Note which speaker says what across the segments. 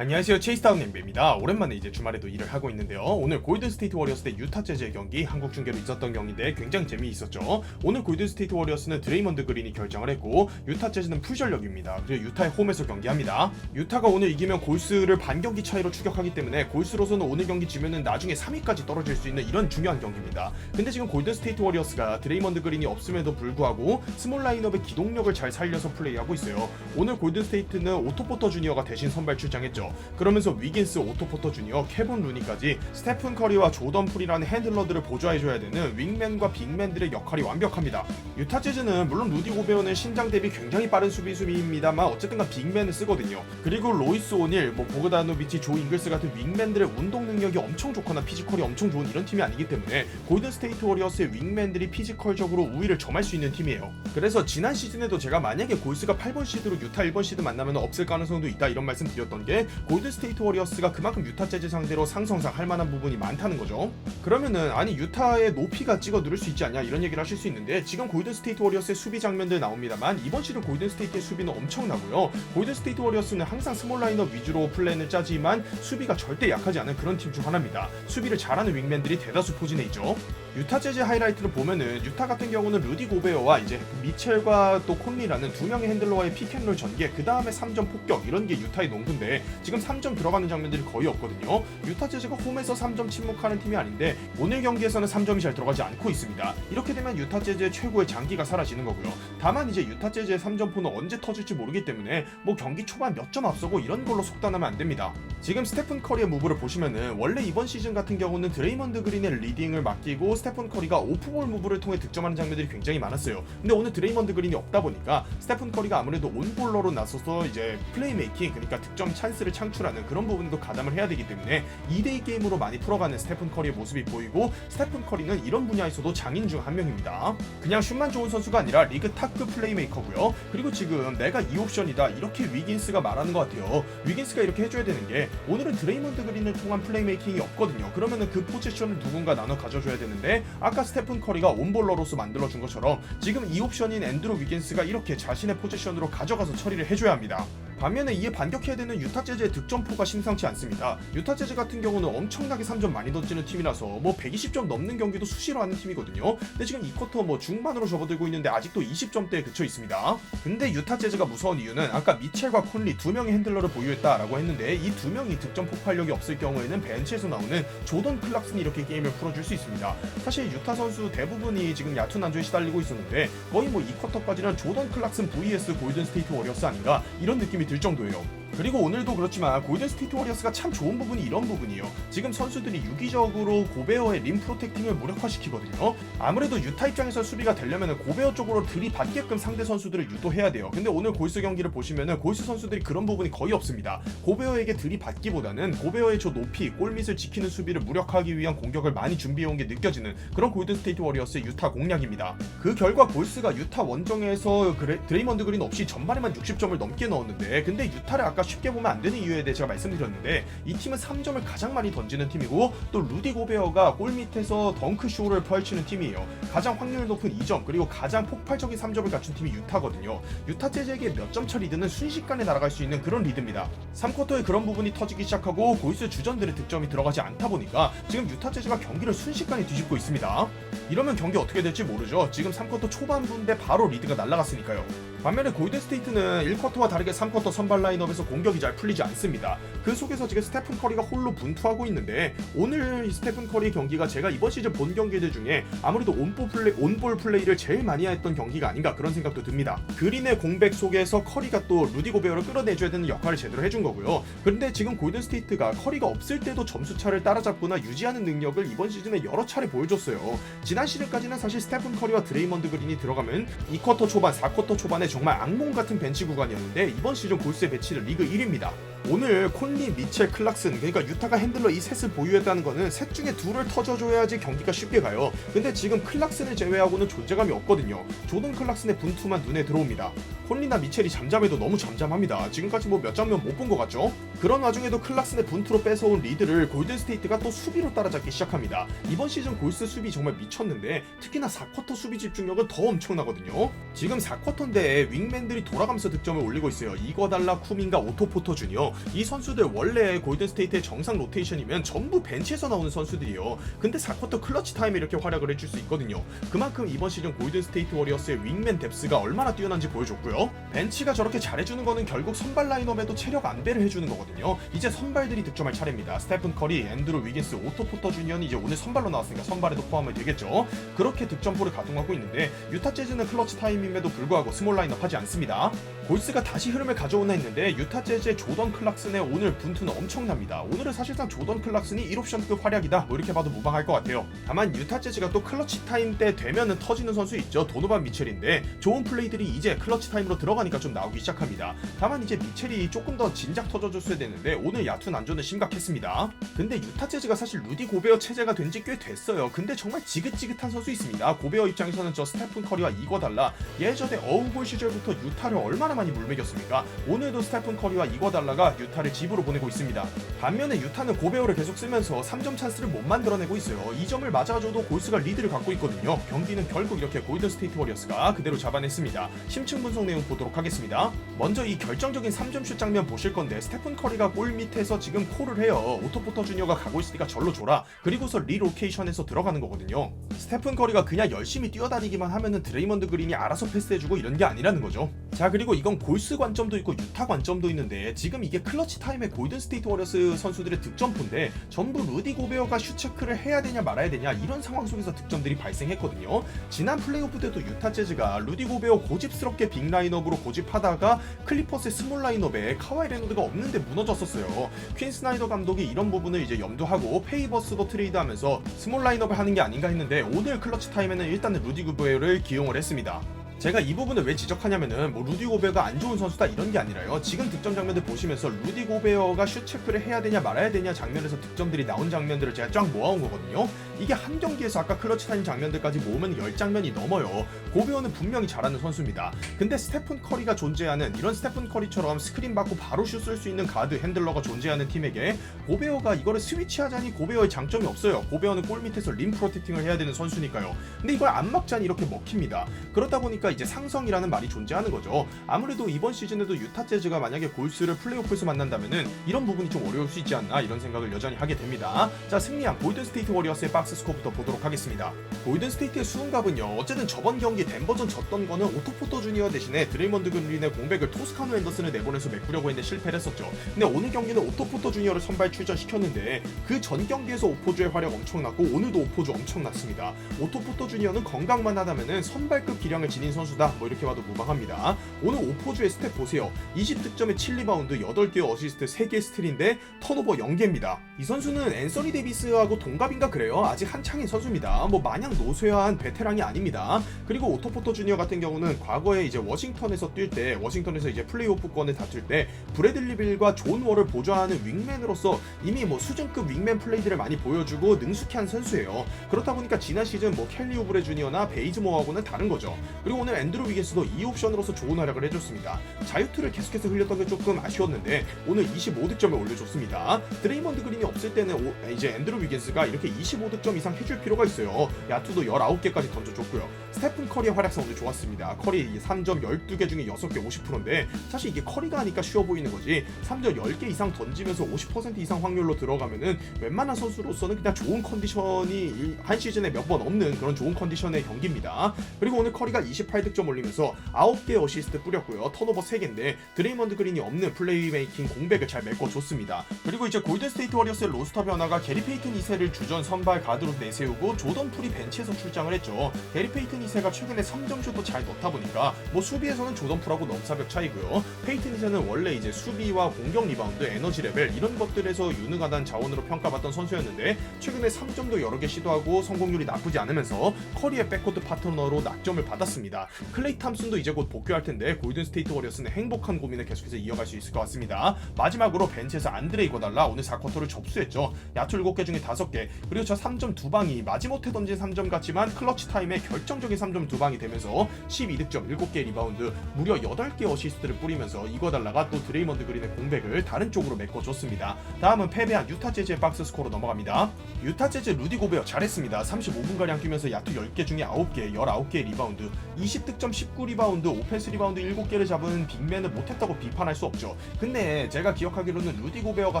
Speaker 1: 안녕하세요 체이스타운 엠베입니다. 오랜만에 이제 주말에도 일을 하고 있는데요. 오늘 골든스테이트 워리어스 대 유타 재즈의 경기 한국 중계로 있었던 경기인데 굉장히 재미있었죠. 오늘 골든스테이트 워리어스는 드레이먼드 그린이 결정을 했고 유타 재즈는 풀전력입니다. 그리고 유타의 홈에서 경기합니다. 유타가 오늘 이기면 골스를 반 경기 차이로 추격하기 때문에 골스로서는 오늘 경기 지면은 나중에 3위까지 떨어질 수 있는 이런 중요한 경기입니다. 근데 지금 골든스테이트 워리어스가 드레이먼드 그린이 없음에도 불구하고 스몰 라인업의 기동력을 잘 살려서 플레이하고 있어요. 오늘 골든스테이트는 오토포터 주니어가 대신 선발 출장했죠 그러면서 위긴스, 오토포터 주니어, 케본 루니까지 스테픈 커리와 조던 풀이라는 핸들러들을 보조해줘야 되는 윙맨과 빅맨들의 역할이 완벽합니다. 유타 재즈는 물론 루디 고베어는 신장 대비 굉장히 빠른 수비 수비입니다만 어쨌든간 빅맨을 쓰거든요. 그리고 로이스 오닐, 뭐 보그다노비치, 조 잉글스 같은 윙맨들의 운동 능력이 엄청 좋거나 피지컬이 엄청 좋은 이런 팀이 아니기 때문에 골든 스테이트 워리어스의 윙맨들이 피지컬적으로 우위를 점할 수 있는 팀이에요. 그래서 지난 시즌에도 제가 만약에 골스가 8번 시드로 유타 1번 시드 만나면 없을 가능성도 있다 이런 말씀 드렸던 게 골든 스테이트 워리어스가 그만큼 유타 재즈 상대로 상성상 할 만한 부분이 많다는 거죠. 그러면은 아니 유타의 높이가 찍어 누를 수 있지 않냐 이런 얘기를 하실 수 있는데 지금 골든 스테이트 워리어스의 수비 장면들 나옵니다만 이번 시즌 골든 스테이트의 수비는 엄청나고요. 골든 스테이트 워리어스는 항상 스몰 라인업 위주로 플랜을 짜지만 수비가 절대 약하지 않은 그런 팀 중 하나입니다. 수비를 잘하는 윙맨들이 대다수 포진해 있죠. 유타 재즈 하이라이트를 보면은 유타 같은 경우는 루디 고베어와 이제 미첼과 또 콘리라는 두 명의 핸들러와의 피켄롤 전개 그 다음에 3점 폭격 이런 게 유타의 농구인데 지금 3점 들어가는 장면들이 거의 없거든요. 유타 재즈가 홈에서 3점 침묵하는 팀이 아닌데 오늘 경기에서는 3점이 잘 들어가지 않고 있습니다. 이렇게 되면 유타 재즈의 최고의 장기가 사라지는 거고요. 다만 이제 유타 재즈의 3점포는 언제 터질지 모르기 때문에 뭐 경기 초반 몇 점 앞서고 이런 걸로 속단하면 안 됩니다. 지금 스테픈 커리의 무브를 보시면은 원래 이번 시즌 같은 경우는 드레이먼드 그린의 리딩을 맡기고 스테 픈 커리가 오프볼 무브를 통해 득점하는 장면들이 굉장히 많았어요. 근데 오늘 드레이먼드 그린이 없다 보니까 스테픈 커리가 아무래도 온볼러로 나서서 이제 플레이메이킹 그러니까 득점 찬스를 창출하는 그런 부분도 가담을 해야 되기 때문에 2대2 게임으로 많이 풀어가는 스테픈 커리의 모습이 보이고 스테픈 커리는 이런 분야에서도 장인 중 한 명입니다. 그냥 슛만 좋은 선수가 아니라 리그 탑급 플레이메이커고요. 그리고 지금 내가 이 옵션이다 이렇게 위긴스가 말하는 것 같아요. 위긴스가 이렇게 해줘야 되는 게 오늘은 드레이먼드 그린을 통한 플레이메이킹이 없거든요. 그러면은 그 포지션을 누군가 나눠 가져줘야 되는데 아까 스테픈 커리가 온볼러로서 만들어준 것처럼 지금 이 옵션인 앤드루 위긴스가 이렇게 자신의 포지션으로 가져가서 처리를 해줘야 합니다. 반면에 이에 반격해야 되는 유타 재즈의 득점포가 심상치 않습니다. 유타 재즈 같은 경우는 엄청나게 3점 많이 던지는 팀이라서 뭐 120점 넘는 경기도 수시로 하는 팀이거든요. 근데 지금 이 쿼터 뭐 중반으로 접어들고 있는데 아직도 20점대에 그쳐 있습니다. 근데 유타 재즈가 무서운 이유는 아까 미첼과 콘리 두 명의 핸들러를 보유했다라고 했는데 이 두 명이 득점 폭발력이 없을 경우에는 벤치에서 나오는 조던 클락슨이 이렇게 게임을 풀어줄 수 있습니다. 사실 유타 선수 대부분이 지금 얕은 안주에 시달리고 있었는데 거의 뭐 이 쿼터까지는 조던 클락슨 vs 골든 스테이트 워리어스 아닌가 이런 느낌이 들 정도예요. 그리고 오늘도 그렇지만 골든 스테이트 워리어스가 참 좋은 부분이 이런 부분이에요. 지금 선수들이 유기적으로 고베어의 림 프로텍팅을 무력화시키거든요. 아무래도 유타 입장에서 수비가 되려면 고베어 쪽으로 들이받게끔 상대 선수들을 유도해야 돼요. 근데 오늘 골스 경기를 보시면은 골스 선수들이 그런 부분이 거의 없습니다. 고베어에게 들이받기보다는 고베어의 저 높이 골밑을 지키는 수비를 무력화하기 위한 공격을 많이 준비해온 게 느껴지는 그런 골든 스테이트 워리어스의 유타 공략입니다. 그 결과 골스가 유타 원정에서 그레, 드레이먼드 그린 없이 전반에만 60점을 넘게 넣었는데 근데 유타를 아까 쉽게 보면 안 되는 이유에 대해 제가 말씀드렸는데 이 팀은 3점을 가장 많이 던지는 팀이고 또 루디 고베어가 골 밑에서 덩크 쇼를 펼치는 팀이에요. 가장 확률 높은 2점 그리고 가장 폭발적인 3점을 갖춘 팀이 유타거든요. 유타 재즈에게 몇 점 차 리드는 순식간에 날아갈 수 있는 그런 리드입니다. 3쿼터에 그런 부분이 터지기 시작하고 골스 주전들의 득점이 들어가지 않다 보니까 지금 유타 재즈가 경기를 순식간에 뒤집고 있습니다. 이러면 경기 어떻게 될지 모르죠. 지금 3쿼터 초반부인데 바로 리드가 날아갔으니까요. 반면에 골든 스테이트는 1쿼터와 다르게 3쿼터 선발 라인업에서 공격이 잘 풀리지 않습니다. 그 속에서 지금 스테픈 커리가 홀로 분투하고 있는데 오늘 이 스테픈 커리 경기가 제가 이번 시즌 본 경기들 중에 아무래도 온볼 플레이, 온볼 플레이를 제일 많이 했던 경기가 아닌가 그런 생각도 듭니다. 그린의 공백 속에서 커리가 또 루디 고베어를 끌어내줘야 되는 역할을 제대로 해준 거고요. 그런데 지금 골든 스테이트가 커리가 없을 때도 점수 차를 따라잡거나 유지하는 능력을 이번 시즌에 여러 차례 보여줬어요. 지난 시즌까지는 사실 스테픈 커리와 드레이먼드 그린이 들어가면 2쿼터 초반, 4쿼터 초반에 정말 악몽 같은 벤치 구간이었는데 이번 시즌 골스의 배치는 리그 1위입니다. 오늘 콘리, 미첼, 클락슨 그러니까 유타가 핸들러 이 셋을 보유했다는 거는 셋 중에 둘을 터져줘야지 경기가 쉽게 가요. 근데 지금 클락슨을 제외하고는 존재감이 없거든요. 조던 클락슨의 분투만 눈에 들어옵니다. 콘리나 미첼이 잠잠해도 너무 잠잠합니다. 지금까지 뭐 몇 장면 못 본 것 같죠? 그런 와중에도 클락슨의 분투로 뺏어온 리드를 골든 스테이트가 또 수비로 따라잡기 시작합니다. 이번 시즌 골스 수비 정말 미쳤는데 특히나 4쿼터 수비 집중력은 더 엄청나거든요. 지금 4쿼터인데 윙맨들이 돌아가면서 득점을 올리고 있어요. 이거달라 쿠민과 오토포터 주니어 이 선수들 원래 골든스테이트의 정상 로테이션이면 전부 벤치에서 나오는 선수들이에요. 근데 4쿼터 클러치 타임에 이렇게 활약을 해줄 수 있거든요. 그만큼 이번 시즌 골든스테이트 워리어스의 윙맨 뎁스가 얼마나 뛰어난지 보여줬고요. 벤치가 저렇게 잘해주는 거는 결국 선발 라인업에도 체력 안배를 해주는 거거든요. 이제 선발들이 득점할 차례입니다. 스테픈 커리, 앤드루 위긴스, 오토 포터 주니어는 이제 오늘 선발로 나왔으니까 선발에도 포함이 되겠죠. 그렇게 득점포를 가동하고 있는데 유타 재즈는 클러치 타임임에도 불구하고 스몰 라인업 하지 않습니다. 골스가 다시 흐름을 가져오나 했는데 유타 재즈의 조던 클락슨의 오늘 분투는 엄청납니다. 오늘은 사실상 조던 클락슨이 1옵션급 활약이다. 뭐 이렇게 봐도 무방할 것 같아요. 다만 유타 재즈가 또 클러치 타임 때 되면은 터지는 선수 있죠. 도노반 미첼인데 좋은 플레이들이 이제 클러치 타임으로 들어가니까 좀 나오기 시작합니다. 다만 이제 미첼이 조금 더 진작 터져줬어야 되는데 오늘 야투 난조는 심각했습니다. 근데 유타 재즈가 사실 루디 고베어 체제가 된 지 꽤 됐어요. 근데 정말 지긋지긋한 선수 있습니다. 고베어 입장에서는 저 스테픈 커리와 이거 달라 예전에 어우볼 시절부터 유타를 얼마나 많이 물먹였습니까? 오늘도 스테픈 커리와 이거 달라가 유타를 집으로 보내고 있습니다. 반면에 유타는 고베어를 계속 쓰면서 3점 찬스를 못 만들어내고 있어요. 이 점을 맞아줘도 골스가 리드를 갖고 있거든요. 경기는 결국 이렇게 골든 스테이트 워리어스가 그대로 잡아냈습니다. 심층 분석 내용 보도록 하겠습니다. 먼저 이 결정적인 3점 슛 장면 보실 건데 스테픈 커리가 골 밑에서 지금 콜을 해요. 오토포터 주니어가 가고 있으니까 절로 줘라. 그리고서 리로케이션에서 들어가는 거거든요. 스테픈 커리가 그냥 열심히 뛰어다니기만 하면은 드레이먼드 그린이 알아서 패스해주고 이런 게 아니라는 거죠. 자 그리고 이건 골스 관점도 있고 유타 관점도 있는데 지금 이게 클러치 타임의 골든 스테이트 워리어스 선수들의 득점포인데 전부 루디 고베어가 슛 체크를 해야 되냐 말아야 되냐 이런 상황 속에서 득점들이 발생했거든요. 지난 플레이오프 때도 유타 재즈가 루디 고베어 고집스럽게 빅 라인업으로 고집하다가 클리퍼스의 스몰 라인업에 카와이 레노드가 없는데 무너졌었어요. 퀸 스나이더 감독이 이런 부분을 이제 염두하고 페이버스도 트레이드하면서 스몰 라인업을 하는 게 아닌가 했는데 오늘 클러치 타임에는 일단은 루디 고베어를 기용을 했습니다. 제가 이 부분을 왜 지적하냐면은 뭐 루디 고베어가 안 좋은 선수다 이런 게 아니라요. 지금 득점 장면들 보시면서 루디 고베어가 슛 체크를 해야 되냐 말아야 되냐 장면에서 득점들이 나온 장면들을 제가 쫙 모아온 거거든요. 이게 한 경기에서 아까 클러치 타임 장면들까지 모으면 10장면이 넘어요. 고베어는 분명히 잘하는 선수입니다. 근데 스테픈 커리가 존재하는 이런 스테픈 커리처럼 스크린 받고 바로 슛쏠수 있는 가드 핸들러가 존재하는 팀에게 고베어가 이거를 스위치하자니 고베어의 장점이 없어요. 고베어는 골 밑에서 림 프로텍팅을 해야 되는 선수니까요. 근데 이걸 안 막자니 이렇게 먹힙니다. 그러다 보니까 이제 상성이라는 말이 존재하는 거죠. 아무래도 이번 시즌에도 유타 재즈가 만약에 골스를 플레이오프에서 만난다면은 이런 부분이 좀 어려울 수 있지 않나 이런 생각을 여전히 하게 됩니다. 자 승리한 골든 스테이트 워리어스의 박스 스코어부터 보도록 하겠습니다. 골든 스테이트의 수훈갑은요. 어쨌든 저번 경기 덴버전 졌던 거는 오토포터 주니어 대신에 드레이먼드 그린의 공백을 토스카노 앤더슨을 내보내서 메꾸려고 했는데 실패를 했었죠. 근데 오늘 경기는 오토포터 주니어를 선발 출전시켰는데 그 전 경기에서 오포주의 활약 엄청났고 오늘도 오포주 엄청났습니다. 오토포터 주니어는 건강만 하다면은 선발급 기량을 지닌 선수다. 뭐 이렇게 봐도 무방합니다. 오늘 오포주의 스탯 보세요. 20득점에 7리바운드, 8개 어시스트, 3개 스틸인데 턴오버 0개입니다. 이 선수는 앤서니 데이비스하고 동갑인가 그래요. 아직 한창인 선수입니다. 뭐 마냥 노쇠한 베테랑이 아닙니다. 그리고 오토포터 주니어 같은 경우는 과거에 이제 워싱턴에서 뛸 때 워싱턴에서 이제 플레이오프권을 다툴 때 브래들리 빌과 존 월을 보좌하는 윙맨으로서 이미 뭐 수준급 윙맨 플레이들을 많이 보여주고 능숙한 선수예요. 그렇다 보니까 지난 시즌 뭐 켈리 오브레 주니어나 베이즈모하고는 다른 거죠. 그리고 오늘 앤드루 위게스도 2옵션으로서 좋은 활약을 해줬습니다. 자유투를 계속해서 흘렸던 게 조금 아쉬웠는데 오늘 25득점을 올려줬습니다. 드레이먼드 그린이 없을 때는 오- 이제 앤드루 위게스가 이렇게 25득점 이상 해줄 필요가 있어요. 야투도 19개까지 던져줬고요. 스테픈 커리의 활약상 오늘 좋았습니다. 커리 3점 12개 중에 6개 50%인데 사실 이게 커리가 하니까 쉬워 보이는 거지 3점 10개 이상 던지면서 50% 이상 확률로 들어가면은 웬만한 선수로서는 그냥 좋은 컨디션이 이한 시즌에 몇 번 없는 그런 좋은 컨디션의 경기입니다. 그리고 오늘 커리가 28 득점 올리면서 9개 어시스트 뿌렸고요. 턴오버 3개인데 드레이먼드 그린이 없는 플레이메이킹 공백을 잘 메꿔줬습니다. 그리고 이제 골든스테이트 워리어스의 로스터 변화가 게리 페이튼 2세를 주전 선발 가드로 내세우고 조던 풀이 벤치에서 출장을 했죠. 게리 페이튼 2세가 최근에 3점슛도 잘 넣다 보니까 뭐 수비에서는 조던 풀하고 넘사벽 차이고요. 페이튼 2세는 원래 이제 수비와 공격 리바운드, 에너지 레벨 이런 것들에서 유능하다는 자원으로 평가받던 선수였는데 최근에 3점도 여러 개 시도하고 성공률이 나쁘지 않으면서 커리의 백코트 파트너로 낙점을 받았습니다. 클레이 탐슨도 이제 곧 복귀할 텐데 골든 스테이트 워리어스는 행복한 고민을 계속해서 이어갈 수 있을 것 같습니다. 마지막으로 벤치에서 안드레 이고달라 오늘 4쿼터를 접수했죠. 야투 7개 중에 5개 그리고 저 3점 두 방이 마지못해 던진 3점 같지만 클러치 타임에 결정적인 3점 두 방이 되면서 12득점 7개 리바운드 무려 8개 어시스트를 뿌리면서 이고달라가 또 드레이먼드 그린의 공백을 다른 쪽으로 메꿔줬습니다. 다음은 패배한 유타 재즈의 박스 스코어로 넘어갑니다. 유타 재즈 루디 고베어 잘했습니다. 35분가량 뛰면서 야투 10개 중에 9개, 19개 리바운드, 20득점 19리바운드 오펜스 리바운드 7개를 잡은 빅맨을 못했다고 비판할 수 없죠. 근데 제가 기억하기로는 루디 고베어가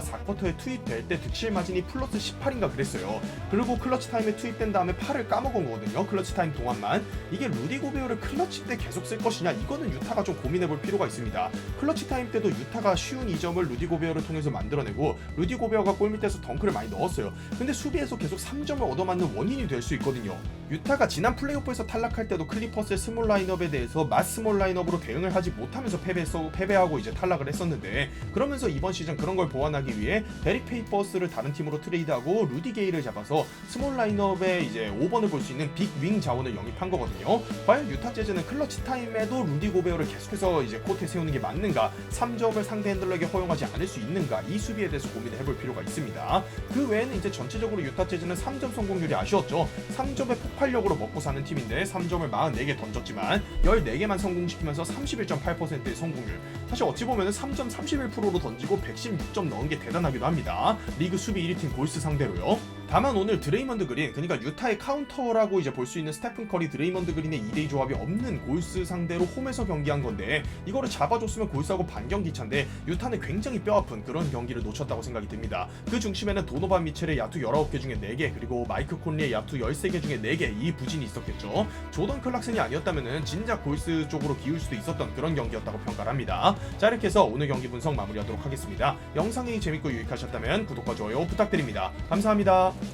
Speaker 1: 4쿼터에 투입될 때 득실 마진이 플러스 18인가 그랬어요. 그리고 클러치 타임에 투입된 다음에 팔을 까먹은 거거든요 클러치 타임 동안만. 이게 루디 고베어를 클러치 때 계속 쓸 것이냐 이거는 유타가 좀 고민해 볼 필요가 있습니다. 클러치 타임 때도 유타가 쉬운 2점을 루디 고베어를 통해서 만들어내고 루디 고베어가 골밑에서 덩크를 많이 넣었어요. 근데 수비에서 계속 3점을 얻어맞는 원인이 될 수 있거든요. 유타가 지난 플레이오프에서 탈락할 때도 클리퍼스의 스몰 라인업에 대해서 마스 스몰 라인업으로 대응을 하지 못하면서 패배했어, 패배하고 이제 탈락을 했었는데 그러면서 이번 시즌 그런 걸 보완하기 위해 데릭 페이퍼스를 다른 팀으로 트레이드하고 루디 게이를 잡아서 스몰 라인업에 이제 5번을 볼 수 있는 빅윙 자원을 영입한 거거든요. 과연 유타 재즈는 클러치 타임에도 루디 고베어를 계속해서 이제 코트에 세우는 게 맞는가? 3점을 상대 핸들러에게 허용하지 않을 수 있는가? 이 수비에 대해서 고민을 해볼 필요가 있습니다. 그 외에는 이제 전체적으로 유타 재즈는 3점 성공률이 아쉬웠죠. 3점의 폭발력으로 먹고 사는 팀인데 3점을 44개 던졌 지만 14개만 성공시키면서 31.8%의 성공률. 사실 어찌 보면 3점 31%로 던지고 116점 넣은 게 대단하기도 합니다. 리그 수비 1위 팀 골스 상대로요. 다만 오늘 드레이먼드 그린 그러니까 유타의 카운터라고 이제 볼 수 있는 스테픈 커리 드레이먼드 그린의 2대2 조합이 없는 골스 상대로 홈에서 경기한 건데 이거를 잡아줬으면 골스하고 반경 기차인데 유타는 굉장히 뼈아픈 그런 경기를 놓쳤다고 생각이 듭니다. 그 중심에는 도노반 미첼의 야투 19개 중에 4개 그리고 마이크 콘리의 야투 13개 중에 4개 이 부진이 있었겠죠. 조던 클락슨이 아니었 다면은 진작 골스 쪽으로 기울 수도 있었던 그런 경기였다고 평가를 합니다. 자 이렇게 해서 오늘 경기 분석 마무리하도록 하겠습니다. 영상이 재밌고 유익하셨다면 구독과 좋아요 부탁드립니다. 감사합니다.